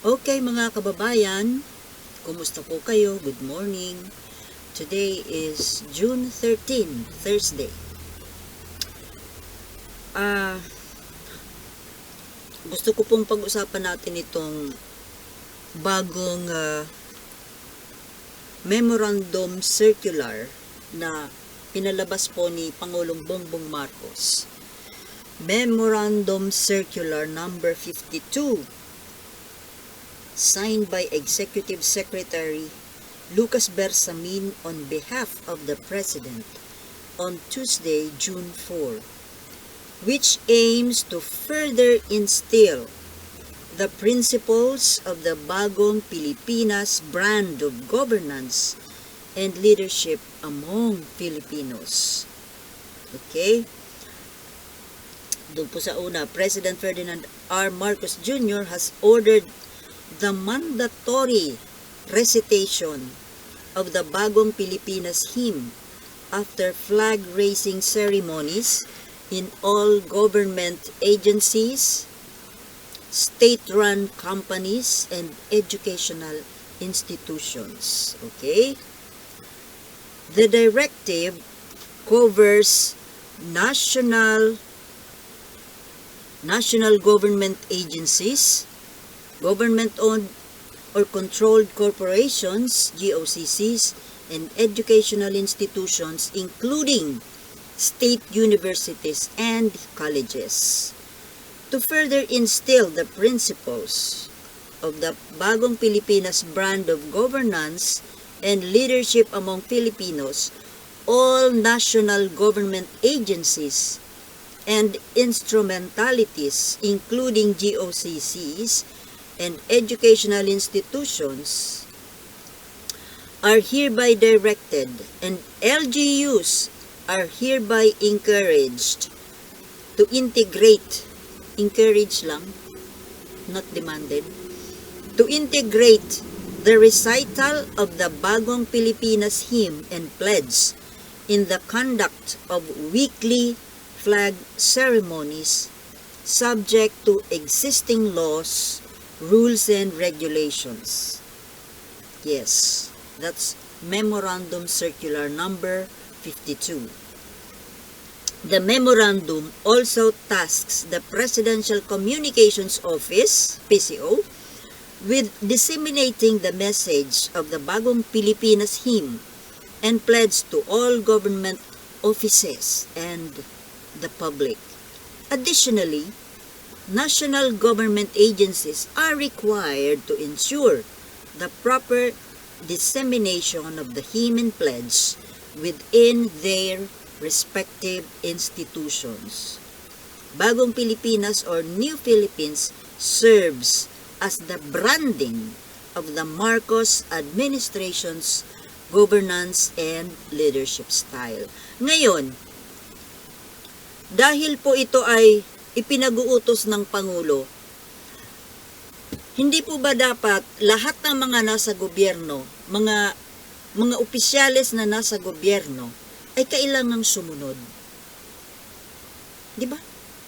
Okay mga kababayan, kumusta po kayo? Good morning. Today is June 13, Thursday. Ah, gusto ko pong pag-usapan natin itong bagong ah, memorandum circular na pinalabas po ni Pangulong Bongbong Marcos. Memorandum Circular number 52 signed by Executive Secretary Lucas Bersamin on behalf of the President on Tuesday, June 4, which aims to further instill the principles of the Bagong Pilipinas brand of governance and leadership among Filipinos. Okay? Doon po sa una, President Ferdinand R. Marcos Jr. has ordered the mandatory recitation of the Bagong Pilipinas hymn after flag raising ceremonies in all government agencies, state-run companies, and educational institutions. Okay? The directive covers national national government agencies, government-owned or controlled corporations, GOCCs, and educational institutions including state universities and colleges. To further instill the principles of the Bagong Pilipinas brand of governance and leadership among Filipinos, all national government agencies and instrumentalities, including GOCCs and educational institutions, are hereby directed and LGUs are hereby encouraged to integrate, encourage lang, not demanded, to integrate the recital of the Bagong Pilipinas hymn and pledge in the conduct of weekly flag ceremonies subject to existing laws, rules, and regulations. Yes, that's Memorandum Circular Number 52. The memorandum also tasks the Presidential Communications Office, PCO, with disseminating the message of the Bagong Pilipinas hymn and pledge to all government offices and the public. Additionally, national government agencies are required to ensure the proper dissemination of the hymn and pledge within their respective institutions. Bagong Pilipinas or New Philippines serves as the branding of the Marcos administration's governance and leadership style. Ngayon, dahil po ito ay ipinag-uutos ng Pangulo, hindi po ba dapat lahat ng mga nasa gobyerno, mga mga opisyales na nasa gobyerno ay kailangang sumunod? Di ba?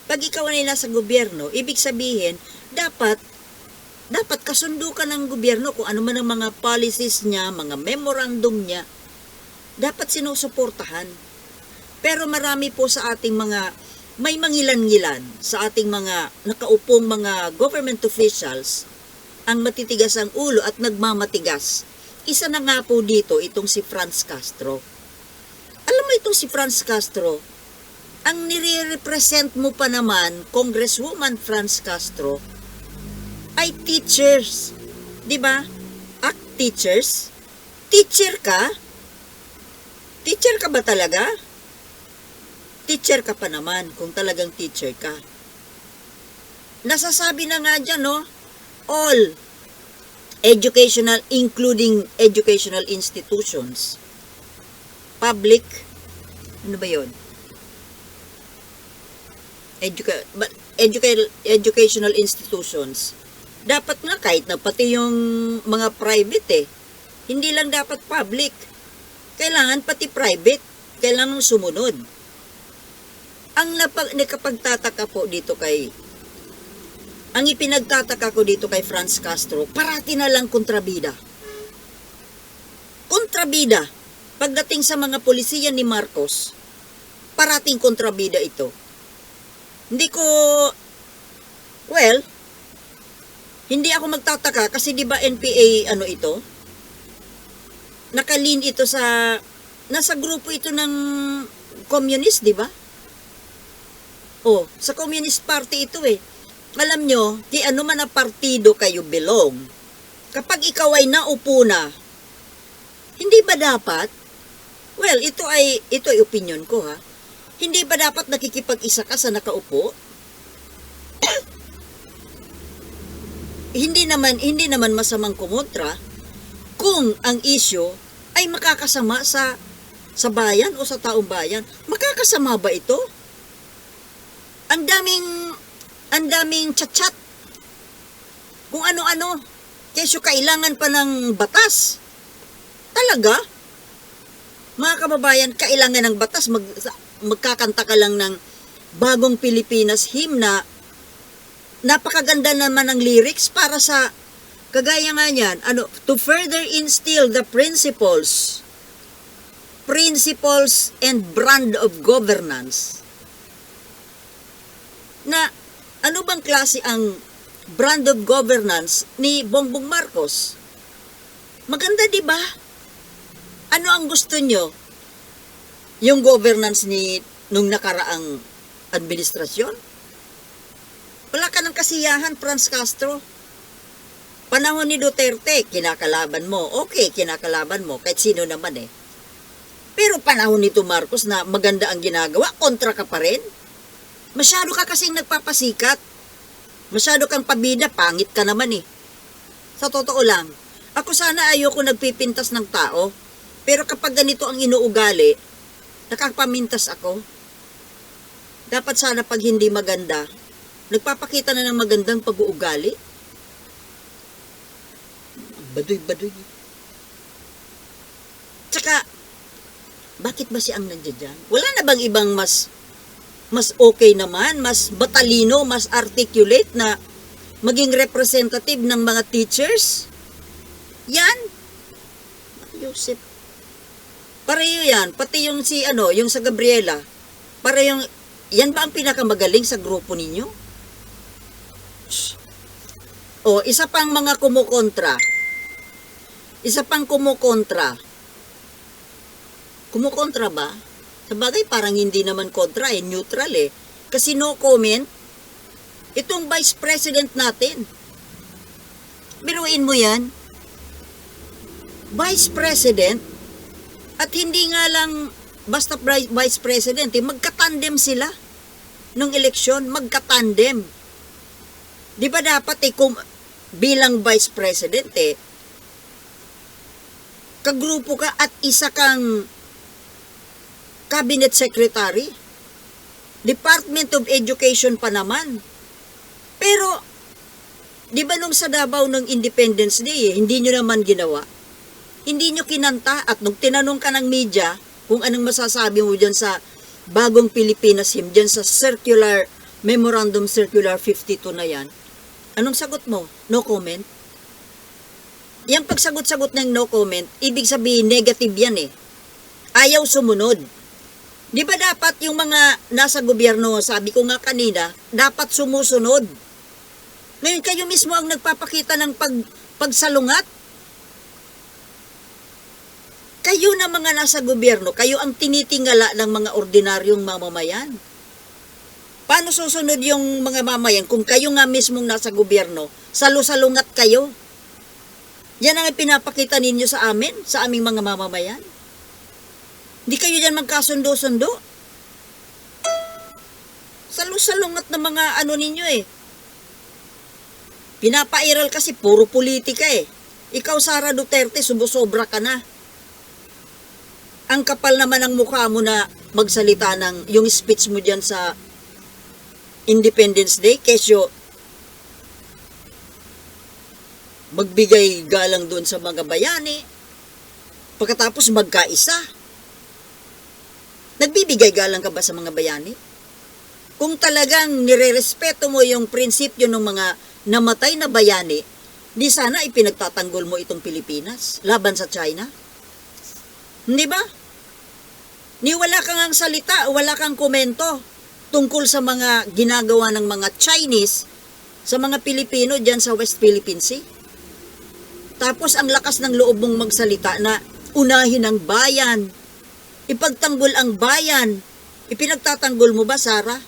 Pag ikaw ay nasa gobyerno, ibig sabihin, dapat dapat kasundo ka ng gobyerno kung ano man ang mga policies niya, mga memorandum niya, dapat sinusuportahan. Pero marami po sa ating mga, may mangilan-ngilan sa ating mga nakaupong mga government officials ang matitigas ang ulo at nagmamatigas. Isa na nga po dito itong si Franz Castro. Alam mo itong si Franz Castro, ang nire-represent mo pa naman, Congresswoman Franz Castro, ay teachers. 'Di ba? Act teachers. Teacher ka? Teacher ka ba talaga? Teacher ka pa naman kung talagang teacher ka. Nasasabi na nga dyan, no? All educational, including educational institutions. Public, ano ba yun? Educa- educa- educational institutions dapat nga kahit na pati yung mga private eh. Hindi lang dapat public. Kailangan pati private. Kailangan sumunod. Ang napag, nakapagtataka po dito kay ang ipinagtataka ko dito kay Franz Castro, parati na lang kontrabida. Kontrabida. Pagdating sa mga polisiya ni Marcos, parating kontrabida ito. Hindi ko, well, hindi ako magtataka kasi di ba NPA ano ito? Nakalin ito sa, nasa grupo ito ng communist, di ba? Oh, sa Communist Party ito eh. Alam nyo, di ano man na partido kayo belong, kapag ikaw ay naupo na, hindi ba dapat, well, ito ay, ito ay opinion ko ha, hindi ba dapat nakikipag-isa ka sa nakaupo? hindi naman, hindi naman masamang kumontra kung ang issue ay makakasama sa sa bayan o sa taong bayan. Makakasama ba ito? Ang daming ang daming chat-chat. Kung ano-ano. Kesyo kailangan pa ng batas. Talaga? Mga kababayan, kailangan ng batas. Mag, magkakanta ka lang ng bagong Pilipinas hymn na napakaganda naman ng lyrics para sa kagaya nga niyan, ano, to further instill the principles principles and brand of governance na ano bang klase ang brand of governance ni Bongbong Marcos? Maganda, di ba? Ano ang gusto nyo? Yung governance ni nung nakaraang administrasyon? Wala ka ng kasiyahan, Franz Castro. Panahon ni Duterte, kinakalaban mo. Okay, kinakalaban mo, kahit sino naman eh. Pero panahon nito Marcos na maganda ang ginagawa, kontra ka pa rin. Masyado ka kasing nagpapasikat. Masyado kang pabida, pangit ka naman eh. Sa totoo lang, ako sana ayoko nagpipintas ng tao. Pero kapag ganito ang inuugali, nakapamintas ako. Dapat sana pag hindi maganda, nagpapakita na ng magandang pag-uugali. Baduy-baduy. Tsaka, bakit ba si ang nandiyan dyan? Wala na bang ibang mas mas okay naman, mas batalino, mas articulate na maging representative ng mga teachers? Yan. Yusip. Pareho yan. Pati yung si ano, yung sa Gabriela. Parehong, yan ba ang pinakamagaling sa grupo ninyo? O, isa pang mga kumukontra. Isa pang kumukontra. Kumukontra ba? Sa bagay, parang hindi naman kontra eh, neutral eh. Kasi no comment, itong vice president natin. Biruin mo yan. Vice president, at hindi nga lang basta vice president, eh, magkatandem sila nung eleksyon, magkatandem. Di ba dapat eh, kung bilang vice president eh, kagrupo ka at isa kang cabinet secretary. Department of Education pa naman. Pero, di ba nung sa Davao ng Independence Day, eh, hindi nyo naman ginawa? Hindi nyo kinanta at nung tinanong ka ng media kung anong masasabi mo dyan sa bagong Pilipinas hymn, dyan sa circular, Memorandum Circular 52 na yan, anong sagot mo? No comment? Yung pagsagot-sagot ng no comment, ibig sabihin negative yan eh. Ayaw sumunod. Di ba dapat yung mga nasa gobyerno, sabi ko nga kanina, dapat sumusunod. Ngayon kayo mismo ang nagpapakita ng pag, pagsalungat. Kayo na mga nasa gobyerno, kayo ang tinitingala ng mga ordinaryong mamamayan. Paano susunod yung mga mamayan kung kayo nga mismong nasa gobyerno, salusalungat kayo? Yan ang pinapakita ninyo sa amin, sa aming mga mamamayan. Hindi kayo dyan magkasundo-sundo. Salusalungat na mga ano ninyo eh. Pinapairal kasi puro politika eh. Ikaw, Sara Duterte, sumusobra ka na. Ang kapal naman ng mukha mo na magsalita ng yung speech mo dyan sa Independence Day, kesyo magbigay galang doon sa mga bayani, pagkatapos magkaisa. Nagbibigay galang ka ba sa mga bayani? kung talagang nirerespeto mo yung prinsipyo ng mga namatay na bayani, di sana ipinagtatanggol mo itong Pilipinas laban sa China. Hindi ba? Ni wala kang ang salita, wala kang komento tungkol sa mga ginagawa ng mga Chinese sa mga Pilipino dyan sa West Philippine Sea. Tapos ang lakas ng loob mong magsalita na unahin ang bayan, ipagtanggol ang bayan. Ipinagtatanggol mo ba, Sara?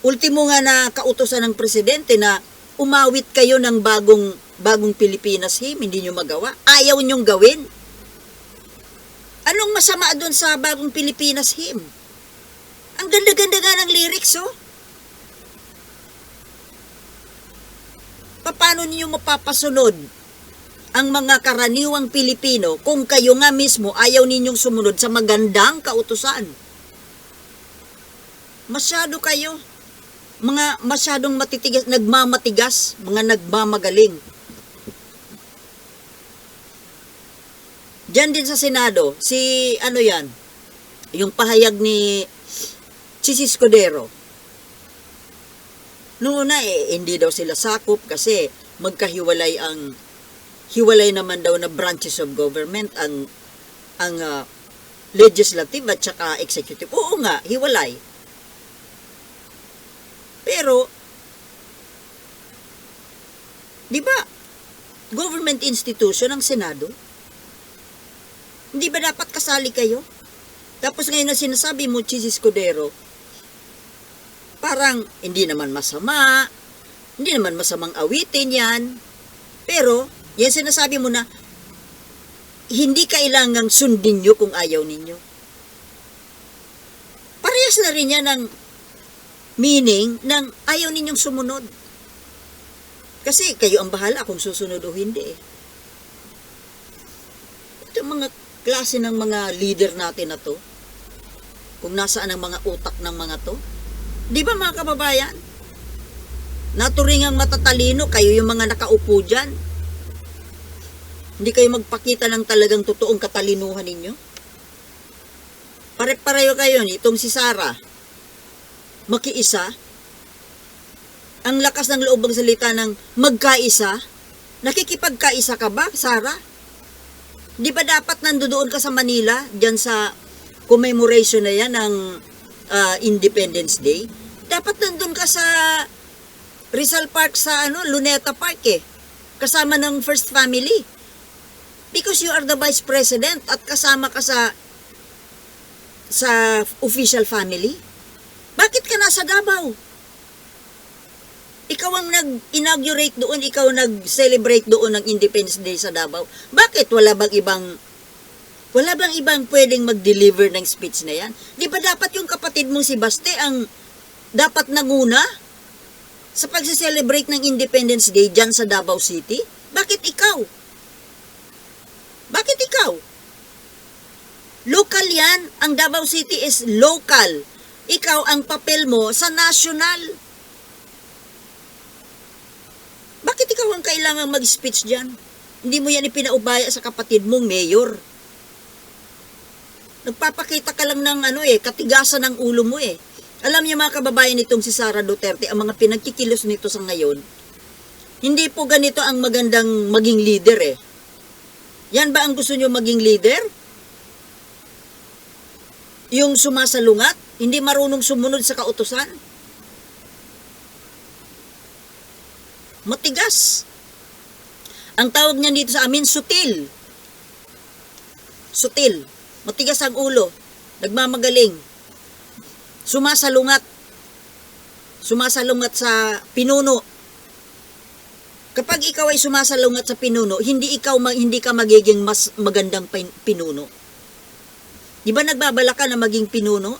Ultimo nga na kautosan ng presidente na umawit kayo ng bagong bagong Pilipinas him, hindi nyo magawa. Ayaw nyong gawin. Anong masama doon sa bagong Pilipinas him? Ang ganda-ganda nga ng lyrics, oh. Paano niyo mapapasunod ang mga karaniwang Pilipino kung kayo nga mismo ayaw ninyong sumunod sa magandang kautusan? Masyado kayo. Mga masyadong matitigas, nagmamatigas, mga nagmamagaling. Diyan din sa Senado, si ano yan, yung pahayag ni Chis Escudero. Noong una eh, hindi daw sila sakop kasi magkahiwalay ang hiwalay naman daw na branches of government ang ang ah, legislative at saka executive. Oo nga, hiwalay. Pero di ba government institution ang Senado? Hindi ba dapat kasali kayo? Tapos ngayon na sinasabi mo, Chis Escudero, parang hindi naman masama, hindi naman masamang awitin yan, pero yan sinasabi mo na hindi kailangang sundin nyo kung ayaw ninyo. Parehas na rin yan ng meaning ng ayaw ninyong sumunod. Kasi kayo ang bahala kung susunod o hindi. eh. Ito mga klase ng mga leader natin na to, kung nasaan ang mga utak ng mga to, Di ba mga kababayan? Naturingang matatalino, kayo yung mga nakaupo dyan. Hindi kayo magpakita ng talagang totoong katalinuhan ninyo. Pare-pareho kayo itong si Sarah. Makiisa. Ang lakas ng loob ng salita ng magkaisa. Nakikipagkaisa ka ba, Sarah? Di ba dapat nandoon ka sa Manila, dyan sa commemoration na yan ng ah, Independence Day? dapat nandun ka sa Rizal Park sa ano, Luneta Park eh. Kasama ng First Family. Because you are the Vice President at kasama ka sa sa official family. Bakit ka nasa Davao? Ikaw ang nag-inaugurate doon, ikaw nag-celebrate doon ng Independence Day sa Davao. Bakit wala bang ibang wala bang ibang pwedeng mag-deliver ng speech na yan? Di ba dapat yung kapatid mong si Baste ang dapat nanguna sa pagse-celebrate ng Independence Day dyan sa Davao City? Bakit ikaw? Bakit ikaw? Local yan. Ang Davao City is local. Ikaw ang papel mo sa national. Bakit ikaw ang kailangan mag-speech dyan? Hindi mo yan ipinaubaya sa kapatid mong mayor. Nagpapakita ka lang ng ano eh, katigasan ng ulo mo eh. Alam niyo mga kababayan nitong si Sara Duterte, ang mga pinagkikilos nito sa ngayon, hindi po ganito ang magandang maging leader eh. Yan ba ang gusto niyo maging leader? Yung sumasalungat, hindi marunong sumunod sa kautusan? Matigas. Ang tawag niya dito sa amin, sutil. Sutil. Matigas ang ulo. Nagmamagaling sumasalungat. Sumasalungat sa pinuno. Kapag ikaw ay sumasalungat sa pinuno, hindi ikaw hindi ka magiging mas magandang pin- pinuno. Di ba nagbabala ka na maging pinuno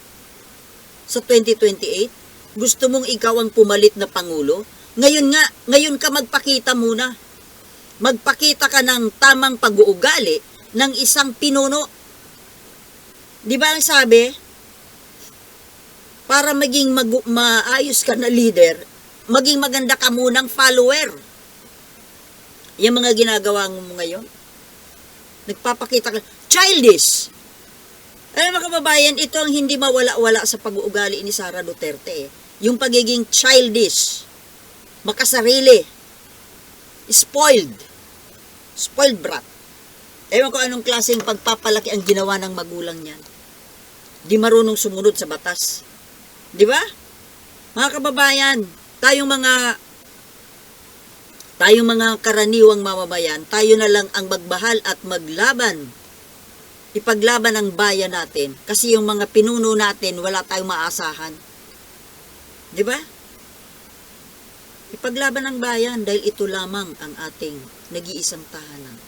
sa 2028? Gusto mong ikaw ang pumalit na pangulo? Ngayon nga, ngayon ka magpakita muna. Magpakita ka ng tamang pag-uugali ng isang pinuno. Di ba ang sabi, para maging mag- maayos ka na leader, maging maganda ka munang follower. Yung mga ginagawa mo ngayon. Nagpapakita ka, childish. Kaya mga kababayan, ito ang hindi mawala-wala sa pag-uugali ni Sara Duterte. Eh. Yung pagiging childish, makasarili, spoiled, spoiled brat. Ewan ko anong klaseng pagpapalaki ang ginawa ng magulang niyan. Di marunong sumunod sa batas. Di ba? Mga kababayan, tayong mga tayong mga karaniwang mamamayan, tayo na lang ang magmahal at maglaban. Ipaglaban ang bayan natin kasi yung mga pinuno natin wala tayong maasahan. Di ba? Ipaglaban ang bayan dahil ito lamang ang ating nag-iisang tahanan.